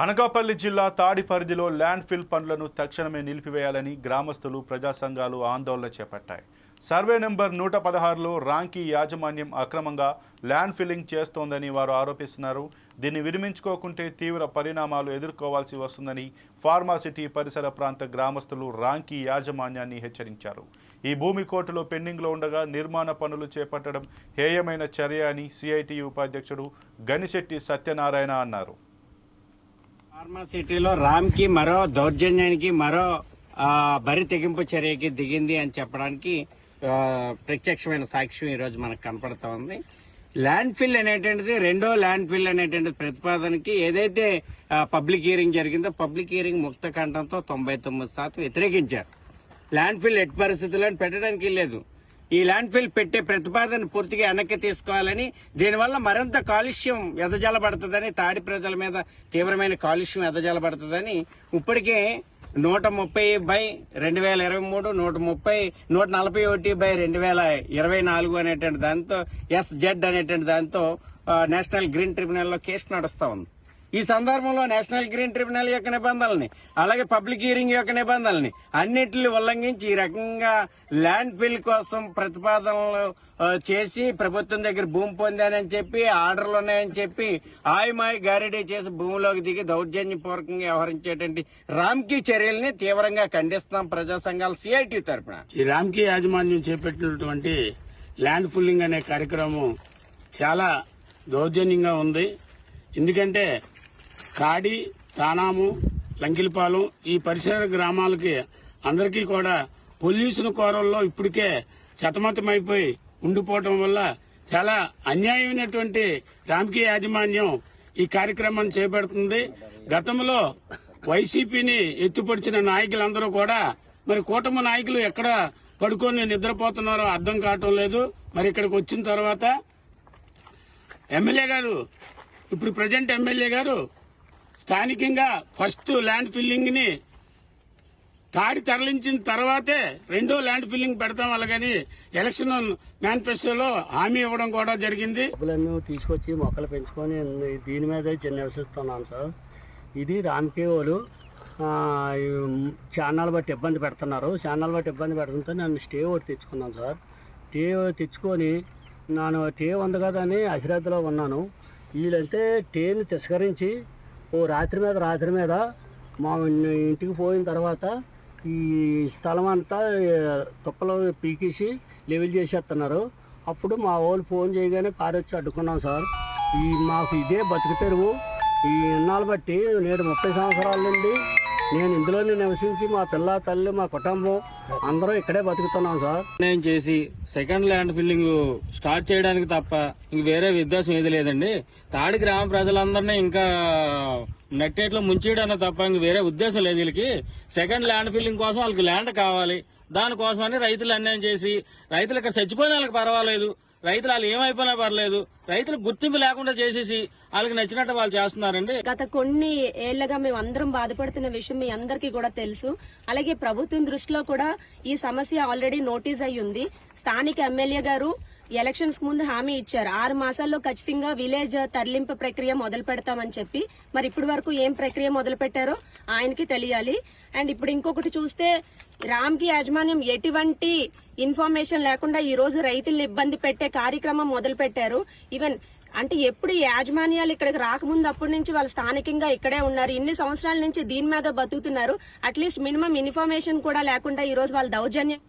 అనకాపల్లి జిల్లా తాడి పరిధిలో ల్యాండ్ ఫిల్ పనులను తక్షణమే నిలిపివేయాలని గ్రామస్తులు ప్రజా సంఘాలు ఆందోళన చేపట్టాయి. సర్వే నెంబర్ నూట పదహారులో రాంకీ యాజమాన్యం అక్రమంగా ల్యాండ్ ఫిల్లింగ్ చేస్తోందని వారు ఆరోపిస్తున్నారు. దీన్ని విరమించుకోకుంటే తీవ్ర పరిణామాలు ఎదుర్కోవాల్సి వస్తుందని ఫార్మాసిటీ పరిసర ప్రాంత గ్రామస్తులు రాంకీ యాజమాన్యాన్ని హెచ్చరించారు. ఈ భూమి కోర్టులో పెండింగ్లో ఉండగా నిర్మాణ పనులు చేపట్టడం హేయమైన చర్య అని సిఐటి ఉపాధ్యక్షుడు గనిశెట్టి సత్యనారాయణ అన్నారు. ఫార్మాసిటీలో రామ్కి మరో దౌర్జన్యానికి మరో బరి తెగింపు చర్యకి దిగింది అని చెప్పడానికి ప్రత్యక్షమైన సాక్ష్యం ఈరోజు మనకు కనపడతా ఉంది. ల్యాండ్ ఫిల్ అనేటువంటిది రెండో ల్యాండ్ ఫిల్ అనేటువంటి ప్రతిపాదనకి ఏదైతే పబ్లిక్ హియరింగ్ జరిగిందో పబ్లిక్ హియరింగ్ ముక్త కంఠంతో తొంభై తొమ్మిది శాతం వ్యతిరేకించారు. ల్యాండ్ ఫిల్ ఎట్టి పరిస్థితుల్లో పెట్టడానికి లేదు ఈ ల్యాండ్ఫిల్ పెట్టే ప్రతిపాదన పూర్తిగా వెనక్కి తీసుకోవాలని దీనివల్ల మరింత కాలుష్యం ఎదజలబడుతుందని తాడి ప్రజల మీద తీవ్రమైన కాలుష్యం ఎదజలబడుతుందని ఇప్పటికే నూట ముప్పై బై రెండు వేల ఇరవై మూడు నూట ముప్పై నూట నలభై ఒకటి బై రెండు వేల ఇరవై నాలుగు అనేటువంటి దాంతో ఎస్ జెడ్ అనేటువంటి దాంతో నేషనల్ గ్రీన్ ట్రిబ్యునల్లో కేసు నడుస్తూ ఉంది. ఈ సందర్భంలో నేషనల్ గ్రీన్ ట్రిబ్యునల్ యొక్క నిబంధనల్ని అలాగే పబ్లిక్ హియరింగ్ యొక్క నిబంధనల్ని అన్నిటిని ఉల్లంఘించి ఈ రకంగా ల్యాండ్ ఫిల్ కోసం ప్రతిపాదనలు చేసి ప్రభుత్వం దగ్గర భూమి పొందానని చెప్పి ఆర్డర్లు ఉన్నాయని చెప్పి ఆయమాయి గారెడీ చేసి భూమిలోకి దిగి దౌర్జన్యపూర్వకంగా వ్యవహరించేటువంటి రామ్కీ చర్యల్ని తీవ్రంగా ఖండిస్తున్నాం ప్రజా సంఘాల సిఐటి తరపున. ఈ రామ్కి యాజమాన్యం చేపట్టినటువంటి ల్యాండ్ ఫుల్లింగ్ అనే కార్యక్రమం చాలా దౌర్జన్యంగా ఉంది. ఎందుకంటే కాడి తానాము లంకిలిపాలెం ఈ పరిసర గ్రామాలకి అందరికీ కూడా పొల్యూషన్ కోరల్లో ఇప్పటికే సతమతమైపోయి ఉండిపోవటం వల్ల చాలా అన్యాయమైనటువంటి రామకీయ యాజమాన్యం ఈ కార్యక్రమాన్ని చేపడుతుంది. గతంలో వైసీపీని ఎత్తుపరిచిన నాయకులందరూ కూడా మరి కూటమి నాయకులు ఎక్కడ పడుకొని నిద్రపోతున్నారో అర్థం కావటం లేదు. మరి ఇక్కడికి వచ్చిన తర్వాత ఎమ్మెల్యే గారు ఇప్పుడు ప్రజెంట్ ఎమ్మెల్యే గారు స్థానికంగా ఫస్ట్ ల్యాండ్ ఫిల్లింగ్ని తాడి తరలించిన తర్వాతే రెండో ల్యాండ్ ఫిల్లింగ్ పెడతాం. అలాగని ఎలక్షన్ మేనిఫెస్టోలో హామీ ఇవ్వడం కూడా జరిగింది. డబ్బులన్నీ తీసుకొచ్చి మొక్కలు పెంచుకొని దీని మీద చిన్న నివసిస్తున్నాను సార్. ఇది రామకేవోలు ఛానల్ బట్టి ఇబ్బంది పెడుతున్నారు. ఛానల్ బట్టి ఇబ్బంది పెడుతుంటే నేను స్టే ఒకటి తెచ్చుకున్నాను సార్. స్టే తెచ్చుకొని నేను టే ఉంది కదా అని అశ్రద్ధలో ఉన్నాను. వీళ్ళంటే టేని తిస్కరించి ఓ రాత్రి మీద రాత్రి మీద మా ఇంటికి పోయిన తర్వాత ఈ స్థలం అంతా ఏ, తుప్పలు పీకేసి లెవెల్ చేసేస్తున్నారు అప్పుడు మా వాళ్ళు ఫోన్ చేయగానే పారొచ్చి అడ్డుకున్నాం సార్. ఈ మాకు ఇదే బతుకు తెరువు. ఈ ఇన్నాళ్ళు బట్టి నేడు ముప్పై సంవత్సరాల నుండి నేను ఇందులోనే నివసించి మా పిల్ల తల్లి మా కుటుంబం అందరూ ఇక్కడే బతుకుతున్నాం సార్. నేను చేసి సెకండ్ ల్యాండ్ ఫిల్లింగ్ స్టార్ట్ చేయడానికి తప్ప ఇంక వేరే ఉద్దేశం ఏది లేదండి. తాడి గ్రామ ప్రజలందరినీ ఇంకా నెట్టేట్లో ముంచేయడానికి తప్ప ఇంక వేరే ఉద్దేశం లేదు వీళ్ళకి. సెకండ్ ల్యాండ్ ఫిల్లింగ్ కోసం వాళ్ళకి ల్యాండ్ కావాలి. దానికోసమని రైతులు అన్యాయం చేసి రైతులు ఇక్కడ చచ్చిపోయిన వాళ్ళకి పర్వాలేదు. రైతులు వాళ్ళు ఏమైపోయినా పర్లేదు. రైతులు గుర్తింపు లేకుండా చేసేసి వాళ్ళకి నచ్చినట్టు వాళ్ళు చేస్తున్నారండి. గత కొన్ని ఏళ్ళుగా మేము అందరం బాధపడుతున్న విషయం మీ అందరికీ కూడా తెలుసు. అలాగే ప్రభుత్వం దృష్టిలో కూడా ఈ సమస్య ఆల్రెడీ నోటీస్ అయ్యింది ఉంది. స్థానిక ఎమ్మెల్యే గారు ఎలక్షన్స్ ముందు హామీ ఇచ్చారు. ఆరు మాసాల్లో ఖచ్చితంగా విలేజ్ తరలింపు ప్రక్రియ మొదలు పెడతామని చెప్పి మరి ఇప్పటి వరకు ఏం ప్రక్రియ మొదలు పెట్టారో ఆయనకి తెలియాలి. అండ్ ఇప్పుడు ఇంకొకటి చూస్తే రామ్కి యాజమాన్యం ఎటువంటి ఇన్ఫర్మేషన్ లేకుండా ఈ రోజు ఇబ్బంది పెట్టే కార్యక్రమం మొదలు పెట్టారు. ఈవెన్ అంటే ఎప్పుడు యాజమాన్యాలు ఇక్కడికి రాకముందు అప్పటి నుంచి వాళ్ళు స్థానికంగా ఇక్కడే ఉన్నారు. ఇన్ని సంవత్సరాల నుంచి దీని మీద బతుకుతున్నారు. అట్లీస్ట్ మినిమం ఇన్ఫర్మేషన్ కూడా లేకుండా ఈ రోజు దౌర్జన్యం